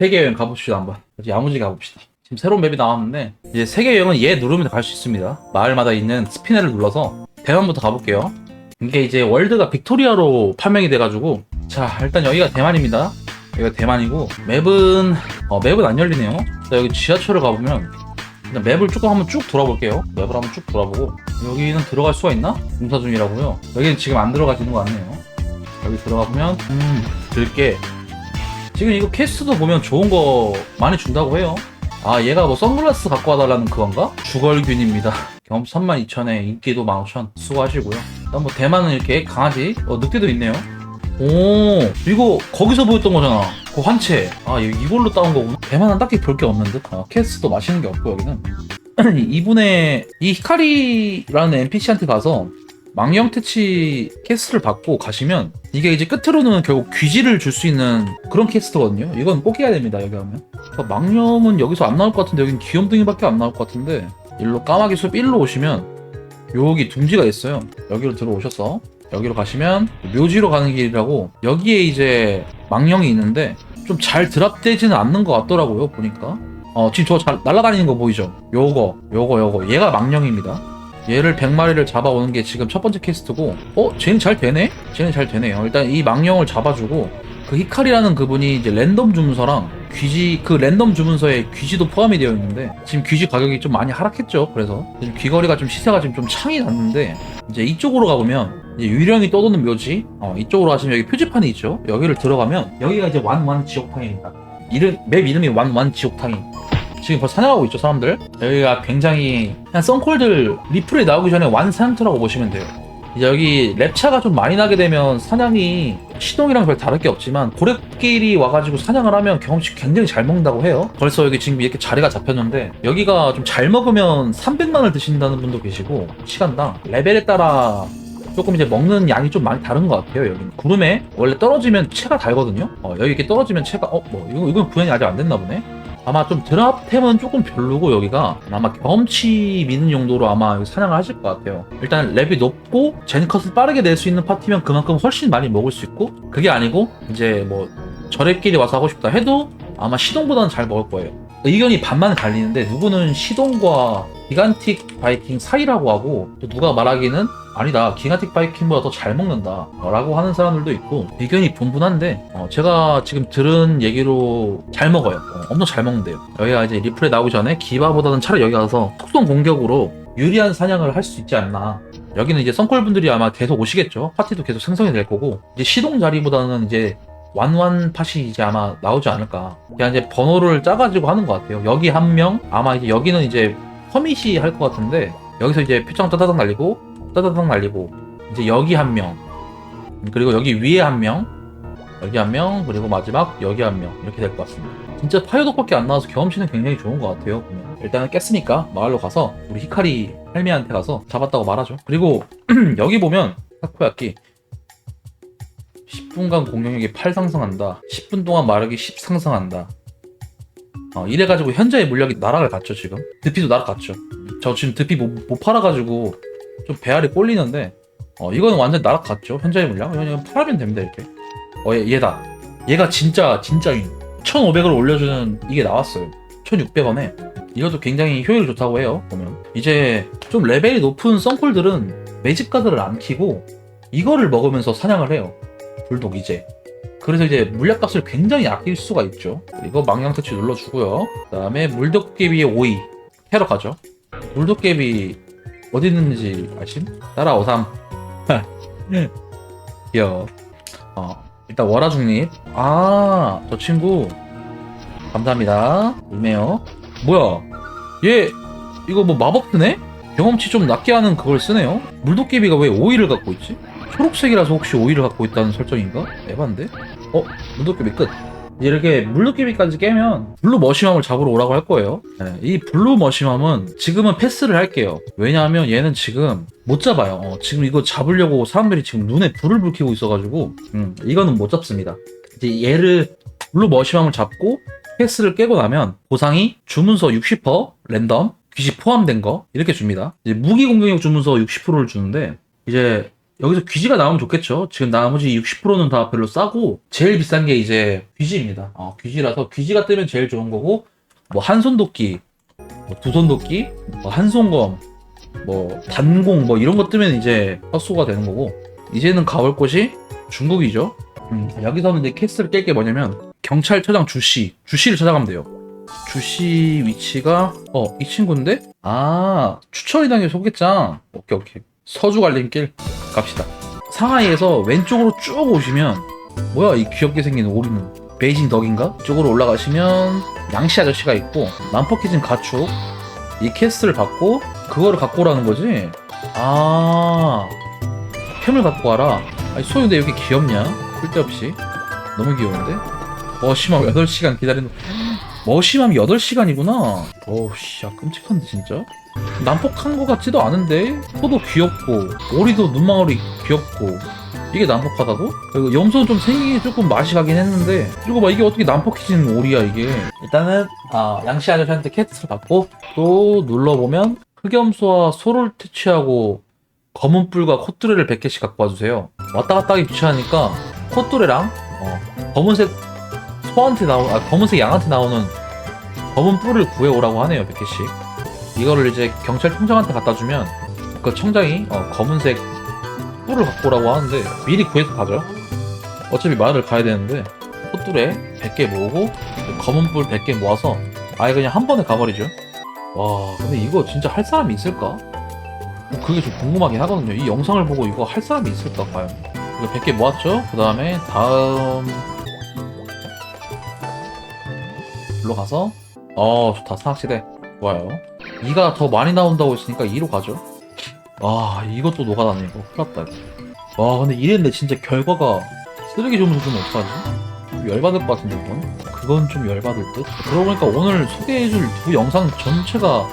세계 여행 가봅시다 한번. 야무지게 가봅시다. 지금 새로운 맵이 나왔는데 이제 세계 여행은 얘 누르면 갈 수 있습니다. 마을마다 있는 스피너를 눌러서 대만부터 가볼게요. 이게 이제 월드가 빅토리아로 판명이 돼가지고 자 일단 여기가 대만입니다. 여기가 대만이고 맵은 어, 맵은 안 열리네요. 자, 여기 지하철을 가보면 일단 맵을 조금 한번 쭉 돌아볼게요. 맵을 한번 쭉 돌아보고 여기는 들어갈 수가 있나? 공사 중이라고요. 여기는 지금 안 들어가지는 것 같네요. 여기 들어가 보면 음 들게 지금 이거 캐스트도 보면 좋은 거 많이 준다고 해요. 아 얘가 뭐 선글라스 갖고 와달라는 그건가? 주걸균입니다. 경험 32,000에 인기도 15,000 수고하시고요. 일단 뭐 대만은 이렇게 강아지 어 늑대도 있네요. 오 이거 거기서 보였던 거잖아. 그 환채. 아 이- 이걸로 따온 거구나. 대만은 딱히 볼 게 없는 듯. 어, 캐스트도 맛있는 게 없고 여기는. 이분의 이 히카리라는 NPC한테 가서 망령 퇴치 캐스트를 받고 가시면 이게 이제 끝으로는 결국 귀지를 줄 수 있는 그런 캐스트거든요. 이건 꼭 해야 됩니다. 여기 하면. 그러니까 망령은 여기서 안 나올 것 같은데 여긴 귀염둥이밖에 안 나올 것 같은데 일로 까마귀 숲 1로 오시면 여기 둥지가 있어요. 여기로 들어오셔서 여기로 가시면 묘지로 가는 길이라고 여기에 이제 망령이 있는데 좀 잘 드랍되지는 않는 것 같더라고요. 보니까. 어 지금 저 잘 날아다니는 거 보이죠? 요거 요거 요거 얘가 망령입니다. 얘를 100마리를 잡아오는 게 지금 첫 번째 퀘스트고 어? 쟤는 잘 되네? 쟤는 잘 되네요. 일단 이 망령을 잡아주고 그 히카리라는 그분이 이제 랜덤 주문서랑 귀지 그 랜덤 주문서에 귀지도 포함이 되어 있는데 지금 귀지 가격이 좀 많이 하락했죠. 그래서 지금 귀걸이가 좀 시세가 지금 좀 창이 났는데 이제 이쪽으로 가보면 이제 유령이 떠도는 묘지 어, 이쪽으로 가시면 여기 표지판이 있죠. 여기를 들어가면 여기가 이제 완완 지옥탕입니다. 이름 맵 이름이 완완 지옥탕이 지금 벌써 사냥하고 있죠 사람들? 여기가 굉장히 그냥 썬콜들 리플에 나오기 전에 완 사냥터라고 보시면 돼요. 이제 여기 랩차가 좀 많이 나게 되면 사냥이 시동이랑 별 다를 게 없지만 고래끼리 와가지고 사냥을 하면 경험치 굉장히 잘 먹는다고 해요. 벌써 여기 지금 이렇게 자리가 잡혔는데 여기가 좀 잘 먹으면 300만을 드신다는 분도 계시고 시간당 레벨에 따라 조금 이제 먹는 양이 좀 많이 다른 것 같아요 여기는. 구름에 원래 떨어지면 채가 달거든요? 어, 여기 이렇게 떨어지면 채가 어 뭐 이거 이건 구현이 아직 안 됐나 보네 아마 좀 드랍템은 조금 별로고 여기가 아마 경험치 미는 용도로 아마 사냥을 하실 것 같아요. 일단 랩이 높고 젠컷을 빠르게 낼 수 있는 파티면 그만큼 훨씬 많이 먹을 수 있고 그게 아니고 이제 뭐 저랩끼리 와서 하고 싶다 해도 아마 시동보다는 잘 먹을 거예요. 의견이 반만 갈리는데 누구는 시동과 기간틱 바이킹 사이라고 하고 또 누가 말하기는 아니다 기간틱 바이킹보다 더 잘 먹는다 라고 하는 사람들도 있고 의견이 분분한데 어, 제가 지금 들은 얘기로 잘 먹어요. 어, 엄청 잘 먹는데요. 여기가 이제 리플에 나오기 전에 기바보다는 차라리 여기 가서 특성 공격으로 유리한 사냥을 할 수 있지 않나. 여기는 이제 썬콜 분들이 아마 계속 오시겠죠? 파티도 계속 생성이 될 거고 이제 시동 자리보다는 이제 완완 팟이 이제 아마 나오지 않을까. 그냥 이제 번호를 짜가지고 하는 것 같아요. 여기 한 명 아마 이제 여기는 이제 커밋이 할 것 같은데 여기서 이제 표창 따다닥 날리고 따다닥 날리고 이제 여기 한 명 그리고 여기 위에 한 명 여기 한 명 그리고 마지막 여기 한 명 이렇게 될 것 같습니다. 진짜 파이어독밖에 안 나와서 경험치는 굉장히 좋은 것 같아요 보면. 일단은 깼으니까 마을로 가서 우리 히카리 할미한테 가서 잡았다고 말하죠. 그리고 여기 보면 타코야끼 10분간 공격력이 8 상승한다. 10분 동안 마력이 10 상승한다. 어, 이래가지고 현재의 물력이 나락을 갔죠 지금. 드피도 나락 갔죠. 저 지금 드피 못, 못 팔아가지고 좀 배알이 꼴리는데 어 이거는 완전 나락갔죠? 현재의 물량? 그냥 팔아면 됩니다 이렇게. 어 얘, 얘다. 얘가 진짜 진짜인 1500을 올려주는 이게 나왔어요. 1600원에. 이것도 굉장히 효율이 좋다고 해요 보면. 이제 좀 레벨이 높은 썬콜들은 매집가드를 안 키고 이거를 먹으면서 사냥을 해요. 불독 이제. 그래서 이제 물약값을 굉장히 아낄 수가 있죠. 이거 망령터치 눌러주고요. 그 다음에 물도깨비의 오이. 캐러 가죠. 물도깨비 어디 있는지 아심? 따라오삼 귀여워 어 일단 월화 중립 아 저 친구 감사합니다 울메요 뭐야 얘 이거 뭐 마법 쓰네? 경험치 좀 낮게 하는 그걸 쓰네요 물도깨비가 왜 오이를 갖고 있지? 초록색이라서 혹시 오이를 갖고 있다는 설정인가? 에반데? 어? 물도깨비 끝 이렇게 물도깨비까지 깨면 블루 머시맘을 잡으러 오라고 할 거예요. 네, 이 블루 머시맘은 지금은 패스를 할게요. 왜냐하면 얘는 지금 못 잡아요. 어, 지금 이거 잡으려고 사람들이 지금 눈에 불을 불키고 있어가지고 음, 이거는 못 잡습니다. 이제 얘를 블루 머시맘을 잡고 패스를 깨고 나면 보상이 주문서 60% 랜덤 귀시 포함된 거 이렇게 줍니다. 이제 무기 공격력 주문서 60%를 주는데 이제 여기서 귀지가 나오면 좋겠죠. 지금 나머지 60%는 다 별로 싸고 제일 비싼 게 이제 귀지입니다. 어, 귀지라서 귀지가 뜨면 제일 좋은 거고 뭐 한손도끼, 뭐 두손도끼, 뭐 한손검, 뭐 단공 뭐 이런 거 뜨면 이제 헛수가 되는 거고 이제는 가볼 곳이 중국이죠. 음, 여기서는 이제 캐스를 깰 게 뭐냐면 경찰서장 주씨, 주씨를 찾아가면 돼요. 주씨 위치가 어 이 친구인데 아 추천이당의 소개장 오케이 오케이 서주 갈림길 갑시다. 상하이에서 왼쪽으로 쭉 오시면 뭐야 이 귀엽게 생긴 오리는 베이징 덕인가? 쪽으로 올라가시면 양씨 아저씨가 있고 난퍼키진 가축 이 캐스트를 받고 그거를 갖고 오라는 거지? 아 템을 갖고 와라. 아니 소유인데 여기 귀엽냐? 쓸데없이. 너무 귀여운데? 머심함 8시간 기다리는 머심함 8시간이구나. 어우씨 야 끔찍한데 진짜 난폭한 것 같지도 않은데? 소도 귀엽고 오리도 눈망울이 귀엽고 이게 난폭하다고? 그리고 염소는 좀 생긴 조금 맛이 가긴 했는데 이거 봐 이게 어떻게 난폭해진 오리야 이게? 일단은 아, 양씨 아저씨한테 캐트를 받고 또 눌러보면 흑염소와 소를 퇴치하고 검은 뿔과 콧뚜레를 100개씩 갖고 와주세요. 왔다 갔다 하기 귀찮으니까 콧뚜레랑 어, 검은색 소한테 나오 아 검은색 양한테 나오는 검은 뿔을 구해오라고 하네요 100개씩 이거를 이제 경찰 총장한테 갖다 주면 그 청장이 어, 검은색 뿔을 갖고 오라고 하는데 미리 구해서 가죠 어차피 마을을 가야 되는데 콧뚜레 100개 모으고 검은 뿔 100개 모아서 아예 그냥 한 번에 가버리죠. 와 근데 이거 진짜 할 사람이 있을까? 그게 좀 궁금하긴 하거든요. 이 영상을 보고 이거 할 사람이 있을까 과연? 이거 100개 모았죠? 그 다음에 다음 일로 가서 어 좋다. 사학시대. 좋아요 2가 더 많이 나온다고 했으니까 2로 가죠. 와 이것도 노가다네. 이거 큰일났다 이거. 와 근데 이랬는데 진짜 결과가 쓰레기 점수 주면 어떡하지? 좀 열받을 것 같은데 이건? 그건 좀 열받을 듯? 그러고 보니까 오늘 소개해줄 두 영상 전체가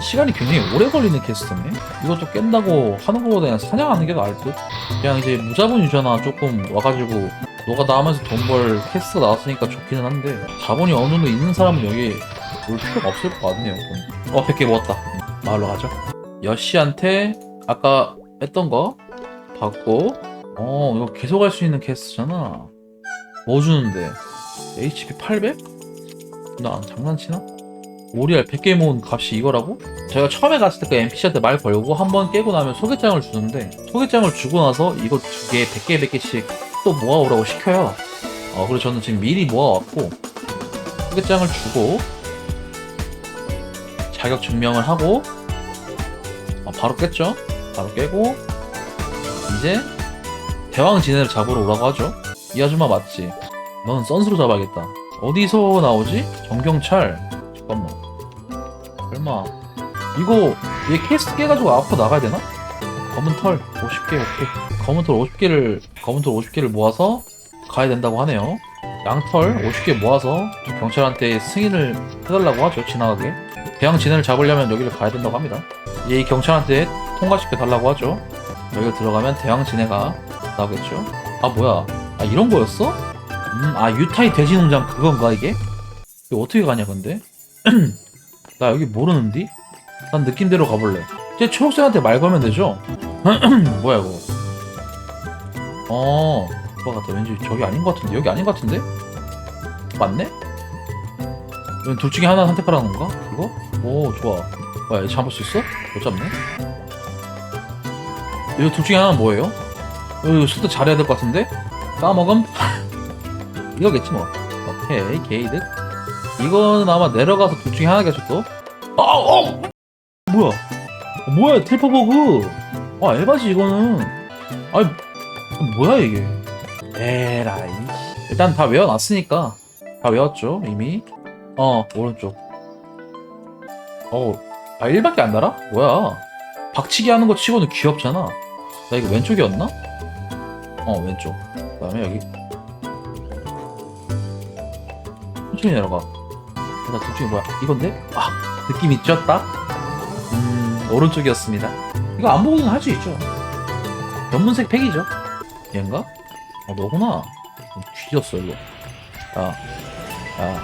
시간이 굉장히 오래 걸리는 캐스트네. 이것도 깬다고 하는 것보다 그냥 사냥하는 게 나을 듯? 그냥 이제 무자본 유저나 조금 와가지고 노가다 하면서 돈 벌 캐스트가 나왔으니까 좋기는 한데 자본이 어느 정도 있는 사람은 여기 올 필요가 없을 것 같네요 돈. 어 100개 모았다 마을로 가죠 여씨한테 아까 했던 거 받고 어 이거 계속 할 수 있는 캐스트잖아 뭐 주는데 HP 800? 나 장난치나? 오리알 100개 모은 값이 이거라고? 제가 처음에 갔을 때 그 NPC한테 말 걸고 한 번 깨고 나면 소개장을 주는데 소개장을 주고 나서 이거 두 개 100개 100개씩 또 모아오라고 시켜요 어 그래서 저는 지금 미리 모아왔고 소개장을 주고 자격 증명을 하고 어, 바로 깼죠? 바로 깨고 이제 대왕 지네를 잡으러 오라고 하죠? 이 아줌마 맞지? 넌 선수로 잡아야겠다. 어디서 나오지? 정경찰. 잠깐만. 설마. 이거 얘 캐스트 깨가지고 앞으로 나가야 되나? 검은 털 50개 오케이. 검은 털 50개를 검은 털 50개를 모아서 가야 된다고 하네요. 양털 50개 모아서 또 경찰한테 승인을 해달라고 하죠 지나가게 대왕 진해를 잡으려면 여기를 가야 된다고 합니다 얘이 경찰한테 통과시켜 달라고 하죠 여기 들어가면 대왕 진해가 나오겠죠 아 뭐야 아 이런 거였어? 음 아 유타이 돼지 농장 그건가 이게? 이거 어떻게 가냐 근데? 나 여기 모르는디? 난 느낌대로 가볼래. 이제 초록색한테 말 걸면 되죠? 뭐야 이거? 어, 그거 같아. 왠지 저기 아닌 것 같은데? 여기 아닌 것 같은데? 맞네? 둘 중에 하나 선택하라는 건가? 이거? 오, 좋아. 얘 잡을 수 있어? 못 잡네? 이거 둘 중에 하나는 뭐예요? 어, 이거 수도 잘해야 될 것 같은데? 까먹음? 이거겠지 뭐. 오케이, 게이드. 이거는 아마 내려가서 둘 중에 하나겠죠 또? 아, 어! 뭐야? 어, 뭐야 텔퍼버그? 아 에바지 이거는. 아니 뭐야 이게? 에라이. 일단 다 외워놨으니까 다 외웠죠 이미. 어 오른쪽. 어, 아 1밖에 안 달아? 뭐야? 박치기 하는 거 치고는 귀엽잖아. 나 이거 왼쪽이었나? 어 왼쪽. 그 다음에 여기 천천히 내려가. 나 둘 중에 뭐야? 이건데? 아, 느낌 있죠? 딱? 음, 오른쪽이었습니다. 이거 안 보고는 할 수 있죠. 연문색 팩이죠. 얘인가? 어, 너구나. 어, 뒤졌어, 일로. 야, 야.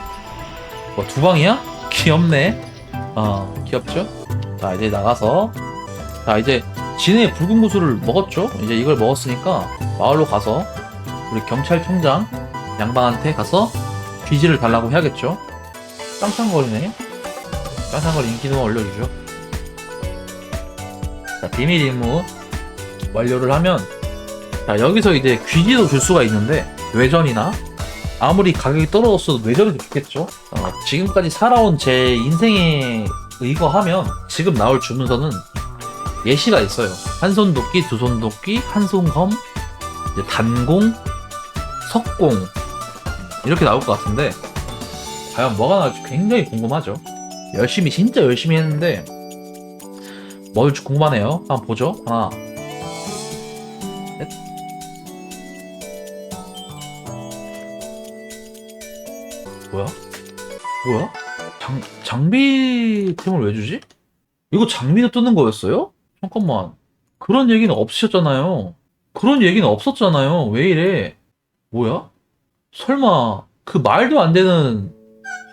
뭐, 두 방이야? 귀엽네. 어, 귀엽죠? 자, 이제 나가서. 자, 이제 진해 붉은 구슬을 먹었죠. 이제 이걸 먹었으니까 마을로 가서 우리 경찰청장 양반한테 가서 귀지를 달라고 해야겠죠. 짱짱거리네. 짱짱거리 인기 좀 올려주죠. 자, 비밀 임무 완료를 하면 자, 여기서 이제 귀지도 줄 수가 있는데 외전이나 아무리 가격이 떨어졌어도 외전이 더 좋겠죠. 어, 지금까지 살아온 제 인생에 의거하면 지금 나올 주문서는 예시가 있어요. 한손 도끼, 두손 도끼, 한손검, 이제 단공, 석공 이렇게 나올 것 같은데 과연 뭐가 나올지 굉장히 궁금하죠. 열심히 진짜 열심히 했는데 뭐 올지 궁금하네요. 한번 보죠. 하나, 뭐야? 장 장비템을 왜 주지? 이거 장비도 뜨는 거였어요? 잠깐만. 그런 얘기는 없으셨잖아요. 그런 얘기는 없었잖아요. 왜 이래? 뭐야? 설마 그 말도 안 되는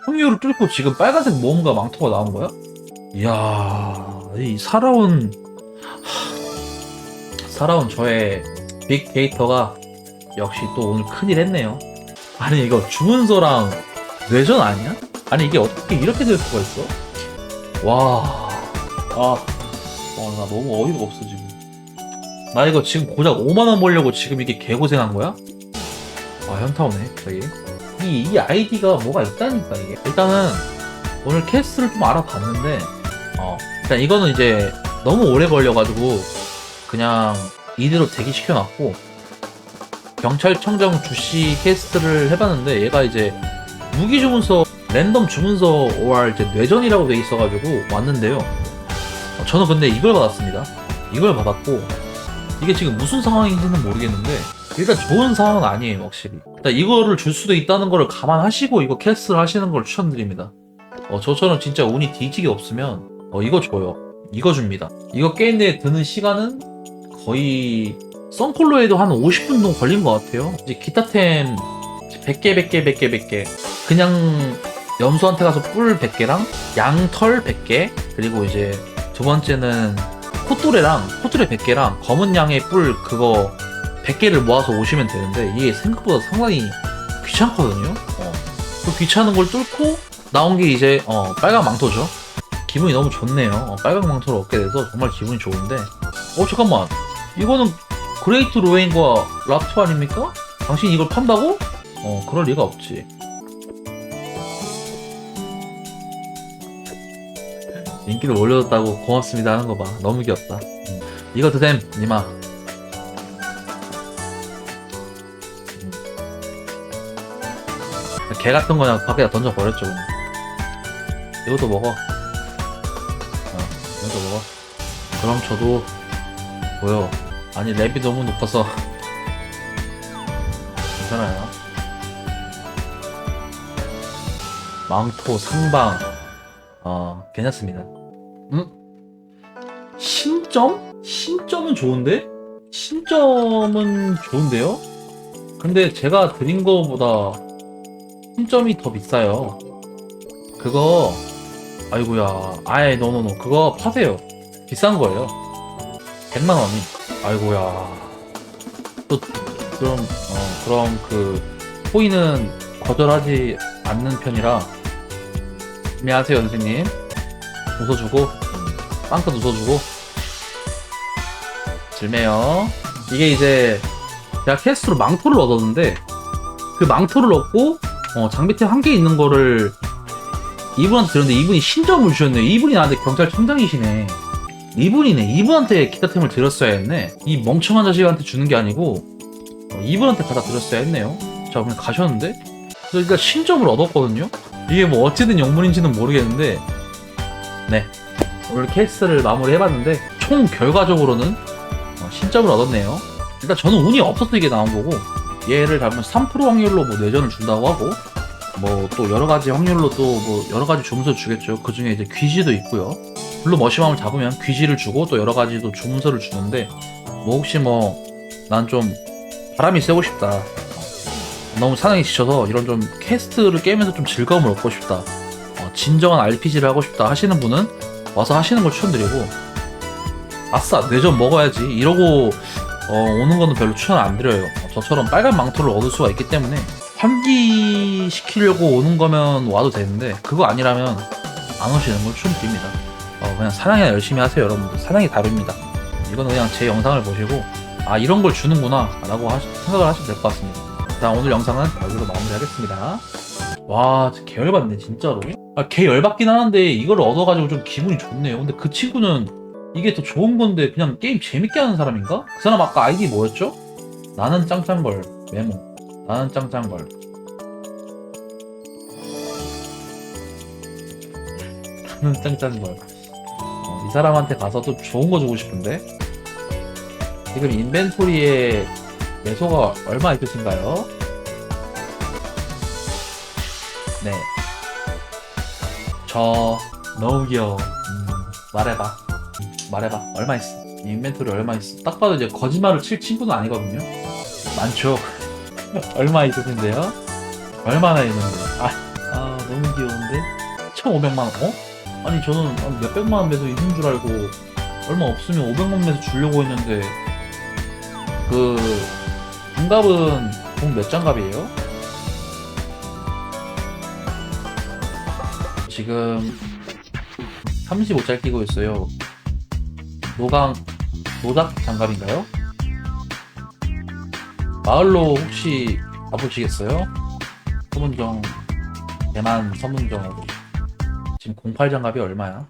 확률을 뚫고 지금 빨간색 모험가 망토가 나온 거야? 이야, 이 살아온 하, 살아온 저의 빅데이터가 역시 또 오늘 큰일 했네요. 아니 이거 주문서랑 뇌전 아니야? 아니 이게 어떻게 이렇게 될 수가 있어? 와, 아, 와, 나 너무 어이가 없어 지금. 나 이거 지금 고작 5만 원 벌려고 지금 이게 개고생한 거야? 아 현타 오네 저기. 이, 이 아이디가 뭐가 있다니까 이게. 일단은 오늘 캐스트를 좀 알아봤는데, 어, 일단 이거는 이제 너무 오래 걸려가지고 그냥 이대로 대기시켜놨고 경찰청장 주시 캐스트를 해봤는데 얘가 이제 무기 주문서 랜덤 주문서 OR 이제 뇌전이라고 돼 있어가지고 왔는데요. 어, 저는 근데 이걸 받았습니다. 이걸 받았고 이게 지금 무슨 상황인지는 모르겠는데 일단 좋은 상황은 아니에요 확실히. 일단 이거를 줄 수도 있다는 거를 감안하시고 이거 캐스트를 하시는 걸 추천드립니다. 어, 저처럼 진짜 운이 뒤지게 없으면 어, 이거 줘요. 이거 줍니다. 이거 게임 내에 드는 시간은 거의 썬콜로에도 한 50분 정도 걸린 것 같아요. 이제 기타템 100개, 100개, 100개, 100개. 그냥 염소한테 가서 뿔 100개랑 양털 100개, 그리고 이제 두 번째는 코뚜레랑 코뚜레 100개랑 검은 양의 뿔 그거 100개를 모아서 오시면 되는데 이게 생각보다 상당히 귀찮거든요. 어. 그 귀찮은 걸 뚫고 나온 게 이제 어, 빨간 망토죠. 기분이 너무 좋네요. 어, 빨간 망토를 얻게 돼서 정말 기분이 좋은데 어 잠깐만 이거는 그레이트 로웨인과 랍투 아닙니까? 당신 이걸 판다고? 어 그럴 리가 없지. 인기를 올려줬다고 고맙습니다 하는 거 봐. 너무 귀엽다. 음. 이거 드셈 니마. 음. 개 같은 거냥 밖에다 던져버렸죠. 그냥. 이것도 먹어. 어, 이것도 먹어. 그럼 저도 뭐요? 아니 랩이 너무 높아서 괜찮아요. 망토 상방 어 괜찮습니다. 음? 신점? 신점은 좋은데? 신점은 좋은데요? 근데 제가 드린 거보다 신점이 더 비싸요. 그거 아이고야 아예 노노노 그거 파세요. 비싼 거예요. 100만 원이. 아이고야. 또 그럼 어 그럼 그 호의는 거절하지 않는 편이라 안녕하세요 선생님. 웃어주고 음, 빵긋 웃어주고. 질매요. 이게 이제 제가 캐스트로 망토를 얻었는데 그 망토를 얻고 어, 장비템 한 개 있는 거를 이분한테 들었는데 이분이 신점을 주셨네요. 이분이 나한테 경찰청장이시네. 이분이네. 이분한테 기타템을 드렸어야 했네. 이 멍청한 자식한테 주는 게 아니고 어, 이분한테 갖다 드렸어야 했네요. 자 그냥 가셨는데? 그래서 일단 신점을 얻었거든요 이게 뭐 어찌된 영문인지는 모르겠는데 네. 오늘 캐스트를 마무리 해봤는데 총 결과적으로는 어, 신점을 얻었네요. 일단 저는 운이 없어서 이게 나온 거고 얘를 잡으면 3% 확률로 뭐 뇌전을 준다고 하고 뭐 또 여러 가지 확률로 또 뭐 여러 가지 주문서 주겠죠. 그 중에 이제 귀지도 있고요. 블루 머시맘을 잡으면 귀지를 주고 또 여러 가지 또 주문서를 주는데 뭐 혹시 뭐 난 좀 바람이 쐬고 싶다. 어, 너무 사랑이 지쳐서 이런 좀 캐스트를 깨면서 좀 즐거움을 얻고 싶다. 어, 진정한 RPG를 하고 싶다 하시는 분은 와서 하시는 걸 추천드리고 아싸 내점 먹어야지 이러고 어, 오는 거는 별로 추천 안 드려요. 저처럼 빨간 망토를 얻을 수가 있기 때문에 환기시키려고 오는 거면 와도 되는데 그거 아니라면 안 오시는 걸 추천드립니다. 어, 그냥 사냥이나 열심히 하세요 여러분들. 사냥이 다릅니다. 이거는 그냥 제 영상을 보시고 아 이런 걸 주는구나 라고 하시- 생각을 하시면 될 것 같습니다. 자 오늘 영상은 여기로 마무리하겠습니다. 와 개열받네 진짜로. 아, 개 열받긴 하는데 이걸 얻어가지고 좀 기분이 좋네요. 근데 그 친구는 이게 더 좋은 건데 그냥 게임 재밌게 하는 사람인가? 그 사람 아까 아이디 뭐였죠? 나는 짱짱걸 메모 나는 짱짱걸 나는 짱짱걸 어, 이 사람한테 가서 좀 좋은 거 주고 싶은데 지금 인벤토리에 매소가 얼마 있으신가요? 네. 저 너무 귀여워. 음, 말해봐. 말해봐. 얼마 있어? 인벤토리 얼마 있어? 딱 봐도 이제 거짓말을 칠 친구는 아니거든요. 많죠. 얼마 있으신데요? 얼마나 있는데? 아, 아 너무 귀여운데? 1,500만 원? 어? 아니 저는 한 몇백만 원 매도 있는 줄 알고 얼마 없으면 500만 매도 주려고 했는데 그 동갑은 동몇 장갑이에요? 지금 35짤 끼고 있어요. 노강 노닥 장갑인가요? 마을로 혹시 가보시겠어요? 서문정 대만 서문정으로 지금 08 장갑이 얼마야?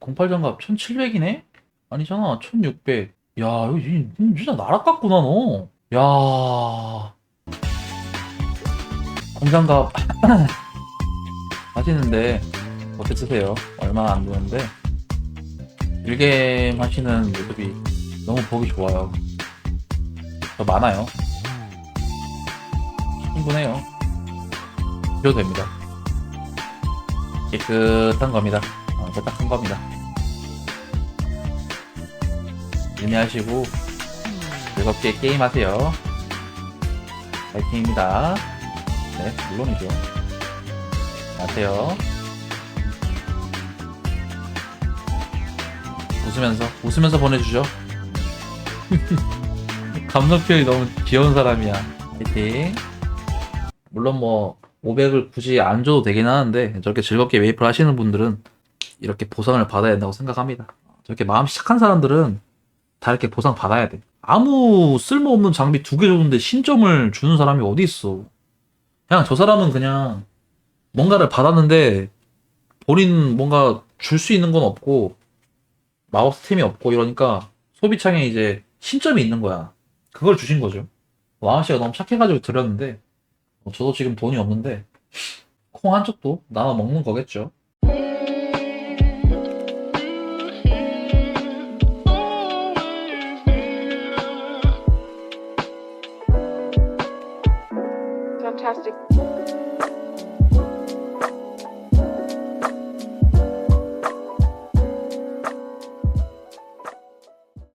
08 장갑 1700이네? 아니잖아 1600 야, 이거 진- 진짜 같구나, 너. 야. 공장갑. 하시는데, 어떻게 쓰세요? 얼마 안 되는데. 일겜 하시는 모습이 너무 보기 좋아요. 더 많아요. 충분해요. 드려도 됩니다. 깨끗한 겁니다. 어, 깨끗한 겁니다. 의미하시고 즐겁게 게임하세요. 파이팅입니다. 네, 물론이죠. 아세요. 웃으면서 웃으면서 보내주죠. 감정 표현이 너무 귀여운 사람이야. 파이팅. 물론 뭐 500을 굳이 안 줘도 되긴 하는데 저렇게 즐겁게 웨이플 하시는 분들은 이렇게 보상을 받아야 된다고 생각합니다. 저렇게 마음 착한 사람들은 다 이렇게 보상 받아야 돼. 아무 쓸모없는 장비 두 개 줬는데 신점을 주는 사람이 어디 있어. 그냥 저 사람은 그냥 뭔가를 받았는데 본인 뭔가 줄 수 있는 건 없고 마법 스 템이 없고 이러니까 소비창에 이제 신점이 있는 거야. 그걸 주신 거죠. 와은 씨가 너무 착해가지고 드렸는데 어, 저도 지금 돈이 없는데 콩 한 쪽도 나눠 먹는 거겠죠.